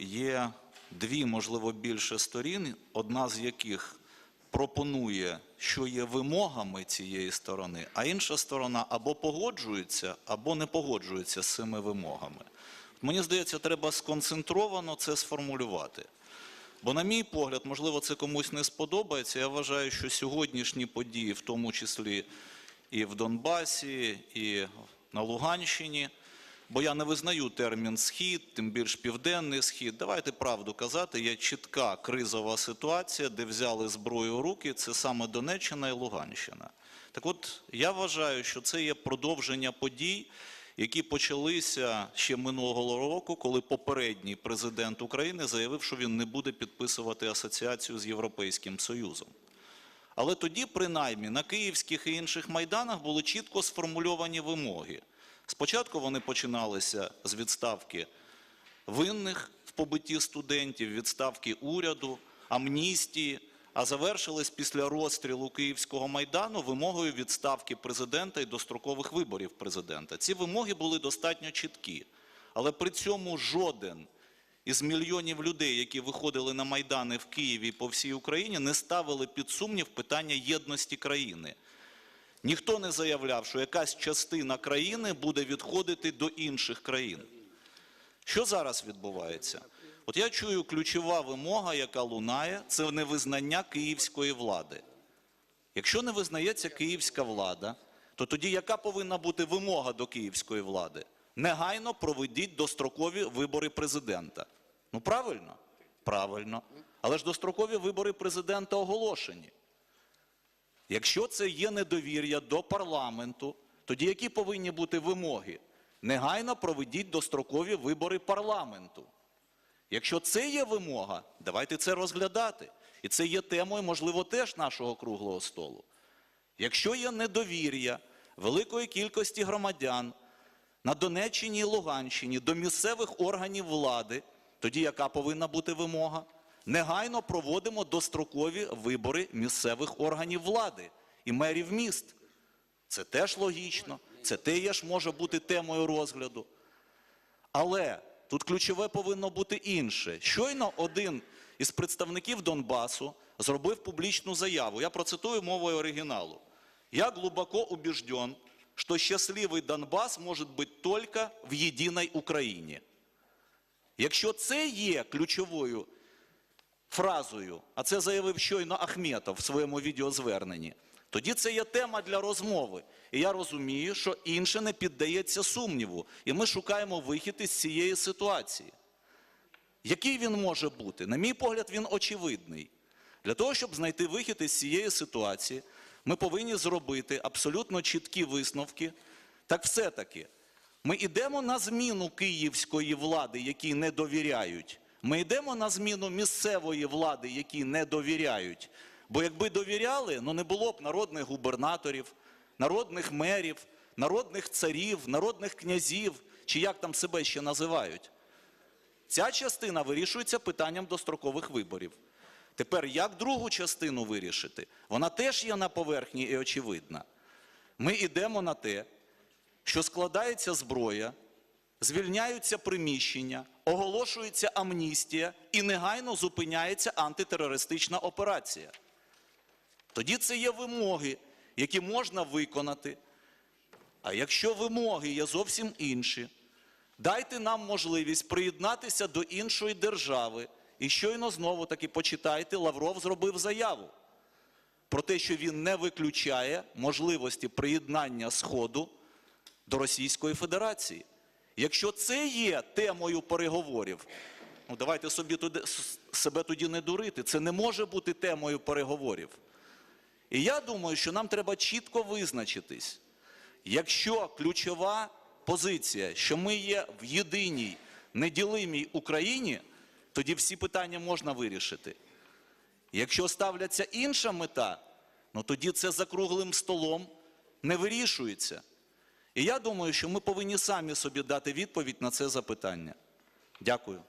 є дві, можливо, більше сторін, одна з яких пропонує, що є вимогами цієї сторони, а інша сторона або погоджується, або не погоджується з цими вимогами. Мені здається, треба сконцентровано це сформулювати. Бо, на мій погляд, можливо, це комусь не сподобається. Я вважаю, що сьогоднішні події, в тому числі і в Донбасі, і на Луганщині, бо я не визнаю термін схід, тим більш південний схід. Давайте правду казати, є чітка кризова ситуація, де взяли зброю у руки, це саме Донеччина і Луганщина. Так от я вважаю, що це є продовження подій, які почалися ще минулого року, коли попередній президент України заявив, що він не буде підписувати асоціацію з Європейським Союзом. Але тоді, принаймні, на київських і інших майданах були чітко сформульовані вимоги. Спочатку вони починалися з відставки винних в побитті студентів, відставки уряду, амністії, а завершились після розстрілу Київського майдану вимогою відставки президента і дострокових виборів президента. Ці вимоги були достатньо чіткі, але при цьому жоден із мільйонів людей, які виходили на майдани в Києві і по всій Україні, не ставили під сумнів питання єдності країни. Ніхто не заявляв, що якась частина країни буде відходити до інших країн. Що зараз відбувається? От я чую ключова вимога, яка лунає, це невизнання київської влади. Якщо не визнається київська влада, то тоді яка повинна бути вимога до київської влади? Негайно проведіть дострокові вибори президента. Ну правильно? Правильно. Але ж дострокові вибори президента оголошені. Якщо це є недовір'я до парламенту, тоді які повинні бути вимоги? Негайно проведіть дострокові вибори парламенту. Якщо це є вимога, давайте це розглядати. І це є темою, можливо, теж нашого круглого столу. Якщо є недовір'я великої кількості громадян на Донеччині і Луганщині до місцевих органів влади, тоді яка повинна бути вимога? Негайно проводимо дострокові вибори місцевих органів влади і мерів міст. Це теж логічно, це теж може бути темою розгляду. Але тут ключове повинно бути інше. Щойно один із представників Донбасу зробив публічну заяву. Я процитую мовою оригіналу. Я глубоко убежден, что счастливый Донбас может быть только в єдиній Україні. Якщо це є ключовою фразою, а це заявив щойно Ахметов в своєму відеозверненні, тоді це є тема для розмови. І я розумію, що інше не піддається сумніву. І ми шукаємо вихід із цієї ситуації. Який він може бути? На мій погляд, він очевидний. Для того, щоб знайти вихід із цієї ситуації, ми повинні зробити абсолютно чіткі висновки. Так все-таки, ми йдемо на зміну київської влади, якій не довіряють. Ми йдемо на зміну місцевої влади, якій не довіряють. Бо якби довіряли, ну не було б народних губернаторів, народних мерів, народних царів, народних князів, чи як там себе ще називають. Ця частина вирішується питанням дострокових виборів. Тепер як другу частину вирішити? Вона теж є на поверхні і очевидна. Ми йдемо на те, що складається зброя, звільняються приміщення, оголошується амністія і негайно зупиняється антитерористична операція. Тоді це є вимоги, які можна виконати. А якщо вимоги є зовсім інші, дайте нам можливість приєднатися до іншої держави. І щойно знову таки почитайте, Лавров зробив заяву про те, що він не виключає можливості приєднання Сходу до Російської Федерації. Якщо це є темою переговорів, ну давайте собі туди, себе тоді не дурити. Це не може бути темою переговорів. І я думаю, що нам треба чітко визначитись, якщо ключова позиція, що ми є в єдиній неділимій Україні, тоді всі питання можна вирішити. Якщо ставляться інша мета, ну тоді це за круглим столом не вирішується. І я думаю, що ми повинні самі собі дати відповідь на це запитання. Дякую.